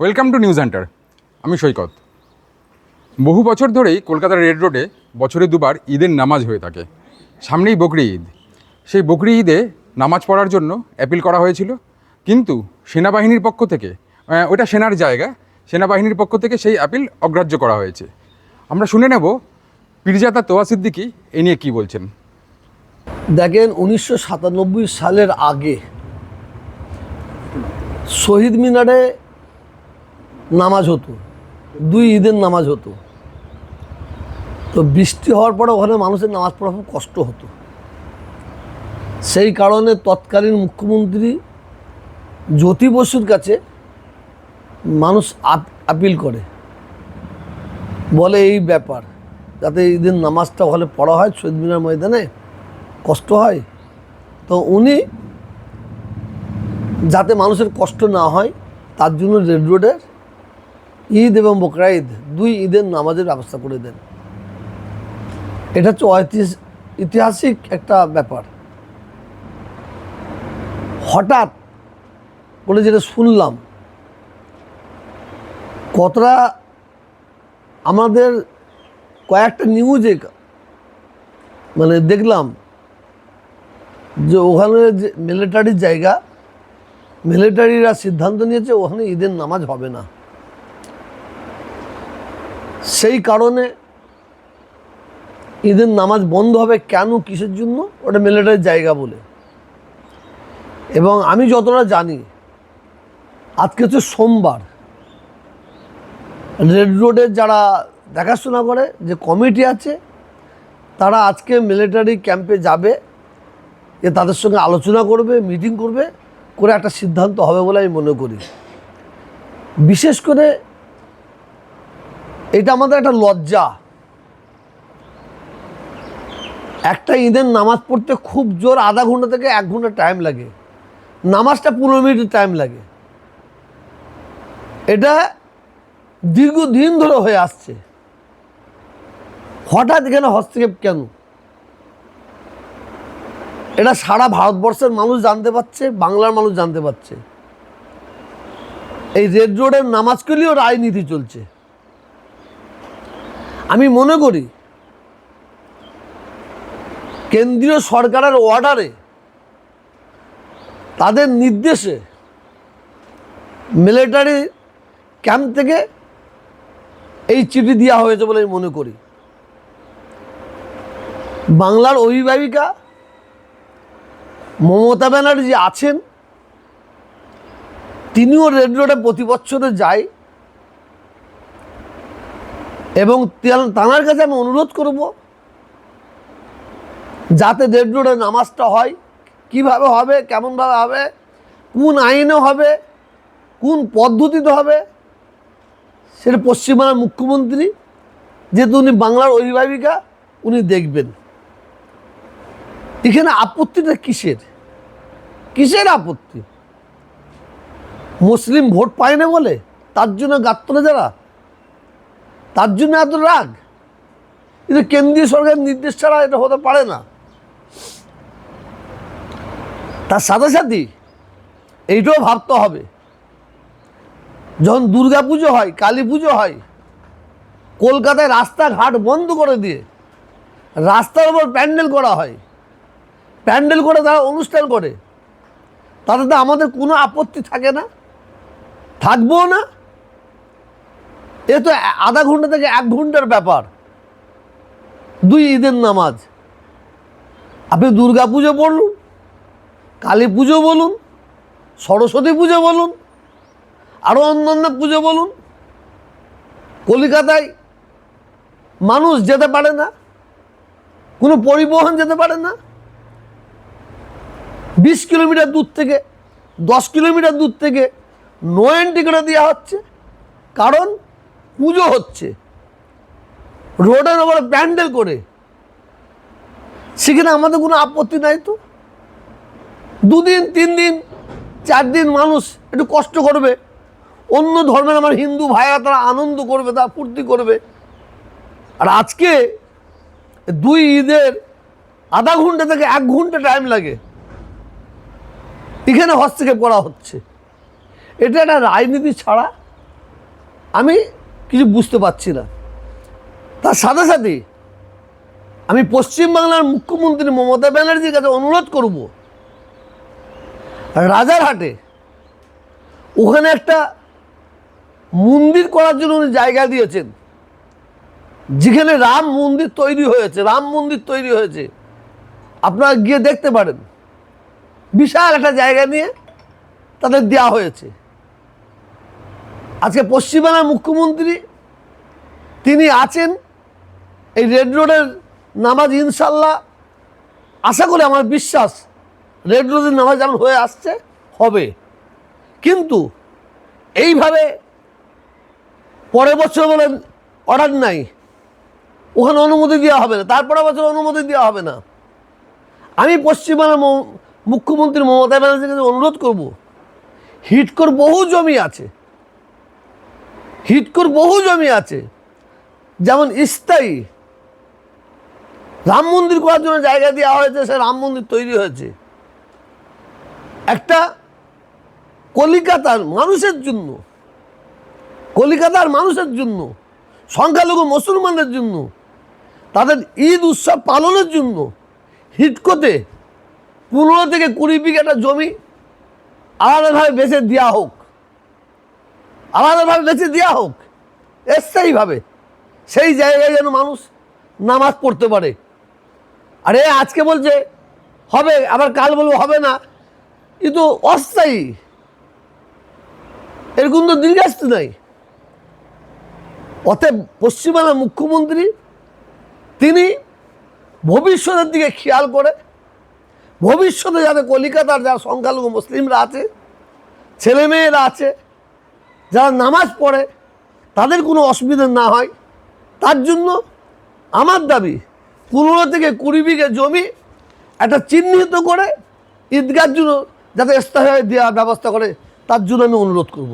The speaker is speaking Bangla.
ওয়েলকাম টু নিউজ হান্টার আমি সৈকত। বহু বছর ধরেই কলকাতার রেড রোডে বছরে দুবার ঈদের নামাজ হয়ে থাকে। সামনেই বকরি ঈদ। সেই বকরি ঈদে নামাজ পড়ার জন্য অ্যাপিল করা হয়েছিল। কিন্তু সেনাবাহিনীর পক্ষ থেকে ওটা সেনার জায়গা, সেনাবাহিনীর পক্ষ থেকে সেই অ্যাপিল অগ্রাহ্য করা হয়েছে। আমরা শুনে নেব পীরজাদা তোয়া সিদ্দিকি এ নিয়ে কী বলছেন। দেখেন, উনিশশো সাতানব্বই সালের আগে শহীদ মিনারে নামাজ হতো। দুই ঈদের নামাজ হতো। তো বৃষ্টি হওয়ার পরে ওখানে মানুষের নামাজ পড়া খুব কষ্ট হতো। সেই কারণে তৎকালীন মুখ্যমন্ত্রী জ্যোতি বসুর কাছে মানুষ আপ- আপিল করে। বলে, এই ব্যাপার, যাতে ঈদের নামাজটা ওখানে পড়া হয়, শহীদ মিনার ময়দানে, কষ্ট হয়। তো উনি যাতে মানুষের কষ্ট না হয়, তার জন্য রেড রোডের ঈদ এবং বকরা ঈদ, দুই ঈদের নামাজের ব্যবস্থা করে দেন। এটা হচ্ছে ঐতিহাস- ঐতিহাসিক একটা ব্যাপার। হঠাৎ বলে যেটা শুনলাম, কতটা আমাদের কয়েকটা নিউজে মানে দেখলাম যে ওখানে যে মিলিটারির জায়গা মিলিটারিরা সিদ্ধান্ত নিয়েছে ওখানে ঈদের নামাজ হবে না। সেই কারণে ঈদের নামাজ বন্ধ হবে কেন, কিসের জন্য? ওটা মিলিটারির জায়গা বলে। এবং আমি যতটা জানি, আজকে হচ্ছে সোমবার। রেড রোডের যারা দেখাশোনা করে, যে কমিটি আছে, তারা আজকে মিলিটারি ক্যাম্পে যাবে, যে তাদের সঙ্গে আলোচনা করবে মিটিং করবে, করে একটা সিদ্ধান্ত হবে বলে আমি মনে করি। বিশেষ করে এটা আমাদের একটা লজ্জা। একটা ঈদের নামাজ পড়তে খুব জোর আধা ঘণ্টা থেকে এক ঘণ্টা টাইম লাগে। নামাজটা পনেরো মিনিট টাইম লাগে। এটা দীর্ঘদিন ধরে হয়ে আসছে। হঠাৎ এখানে হস্তক্ষেপ কেন? এটা সারা ভারতবর্ষের মানুষ জানতে পারছে, বাংলার মানুষ জানতে পারছে। এই রেড রোডের নামাজগুলিও রাজনীতি চলছে। আমি মনে করি কেন্দ্রীয় সরকারের অর্ডারে তাদের নির্দেশে মিলিটারি ক্যাম্প থেকে এই চিঠি দেওয়া হয়েছে বলে আমি মনে করি। বাংলার অভিভাবিকা মমতা ব্যানার্জি আছেন, তিনিও রেড রোডে প্রতি বছরে যায়। এবং তে- তাঁর কাছে আমি অনুরোধ করব, যাতে রেড রোডে নামাজটা হয়, কীভাবে হবে, কেমনভাবে হবে, কোন আইনে হবে, কোন পদ্ধতিতে হবে, সেটা পশ্চিমবাংলার মুখ্যমন্ত্রী, যেহেতু উনি বাংলার অভিভাবিকা, উনি দেখবেন। এখানে আপত্তিটা কিসের? কিসের আপত্তি? মুসলিম ভোট পায় না বলে? তার জন্য গাত্তলে যারা? তার জন্য এত রাগ। কিন্তু কেন্দ্রীয় সরকারের নির্দেশ ছাড়া এটা হতে পারে না। তার সাথে সাথে এইটাও ভাবতে হবে। যখন দুর্গা পুজো হয় কালী পুজো হয়, কলকাতায় রাস্তাঘাট বন্ধ করে দিয়ে রাস্তার উপর প্যান্ডেল করা হয়। প্যান্ডেল করে তারা অনুষ্ঠান করে। তাতে তো আমাদের কোনো আপত্তি থাকে না। থাকবেও না। এ তো আধা ঘণ্টা থেকে এক ঘণ্টার ব্যাপার। দুই ঈদের নামাজ। আপনি দুর্গা পুজো বলুন, কালী পুজো বলুন, সরস্বতী পুজো বলুন আরও অন্যান্য পুজো বলুন। কলিকাতায় মানুষ যেতে পারে না, কোনো পরিবহন যেতে পারে না। বিশ কিলোমিটার দূর থেকে, দশ কিলোমিটার দূর থেকে নো এন্ট্রি করে দেওয়া হচ্ছে। কারণ পুজো হচ্ছে। রোডের ওপরে প্যান্ডেল করে। সেখানে আমাদের কোনো আপত্তি নাই তো? দুদিন তিন দিন চার দিন মানুষ একটু কষ্ট করবে। অন্য ধর্মের আমার হিন্দু ভাইরা তারা আনন্দ করবে, তারা ফুর্তি করবে। আর আজকে দুই ঈদের আধা ঘণ্টা থেকে এক ঘণ্টা টাইম লাগে। এখানে হস্তক্ষেপ করা হচ্ছে। এটা একটা রাজনীতি ছাড়া আমি কিছু বুঝতে পারছি না। তার সাথে সাথে আমি পশ্চিমবাংলার মুখ্যমন্ত্রী মমতা ব্যানার্জির কাছে অনুরোধ করব। রাজারহাটে ওখানে একটা মন্দির করার জন্য উনি জায়গা দিয়েছেন। যেখানে রাম মন্দির তৈরি হয়েছে, রাম মন্দির তৈরি হয়েছে। আপনারা গিয়ে দেখতে পারেন। বিশাল একটা জায়গা নিয়ে তাদের দেওয়া হয়েছে। আজকে পশ্চিমবাংলার মুখ্যমন্ত্রী তিনি আছেন এই রেড রোডের নামাজ ইনশাল্লাহ, আশা করি আমার বিশ্বাস রেড রোডের নামাজ যেমন হয়ে আসছে, হবে। কিন্তু এইভাবে পরের বছর বলে অর্ডার নাই, ওখানে অনুমতি দেওয়া হবে না, তারপরের বছর অনুমতি দেওয়া হবে না। আমি পশ্চিমবাংলার মুখ্যমন্ত্রী মমতা ব্যানার্জির কাছে অনুরোধ করব, হিটকোর বহু জমি আছে হিটকোর বহু জমি আছে। যেমন স্থায়ী। রাম মন্দির করার জন্য জায়গা দেওয়া হয়েছে, সে রাম মন্দির তৈরি হয়েছে। একটা কলিকাতার মানুষের জন্য, কলিকাতার মানুষের জন্য, সংখ্যালঘু মুসলমানদের জন্য, তাদের ঈদ উৎসব পালনের জন্য হিটকোতে পনেরো থেকে কুড়ি বিঘাটা জমি আলাদাভাবে বেছে দেওয়া হোক। আলাদাভাবে বেছে দেওয়া হোক। স্থায়ীভাবে সেই জায়গায় যেন মানুষ নামাজ পড়তে পারে। আরে, আজকে বলছে, হবে, আবার কাল বলব হবে না। কিন্তু অস্থায়ী। এরকম তো দীর্ঘাস্তি নাই। অতএব পশ্চিমবাংলার মুখ্যমন্ত্রী, তিনি ভবিষ্যতের দিকে খেয়াল করে। ভবিষ্যতে যাতে কলিকাতার যারা সংখ্যালঘু মুসলিমরা আছে, ছেলেমেয়েরা আছে যারা নামাজ পড়ে, তাদের কোনো অসুবিধা না হয়। তার জন্য আমার দাবি, পনেরো থেকে কুড়ি বিঘে জমি একটা চিহ্নিত করে ঈদগার জন্য যাতে স্থায়ী দেওয়ার ব্যবস্থা করে, তার জন্য আমি অনুরোধ করব।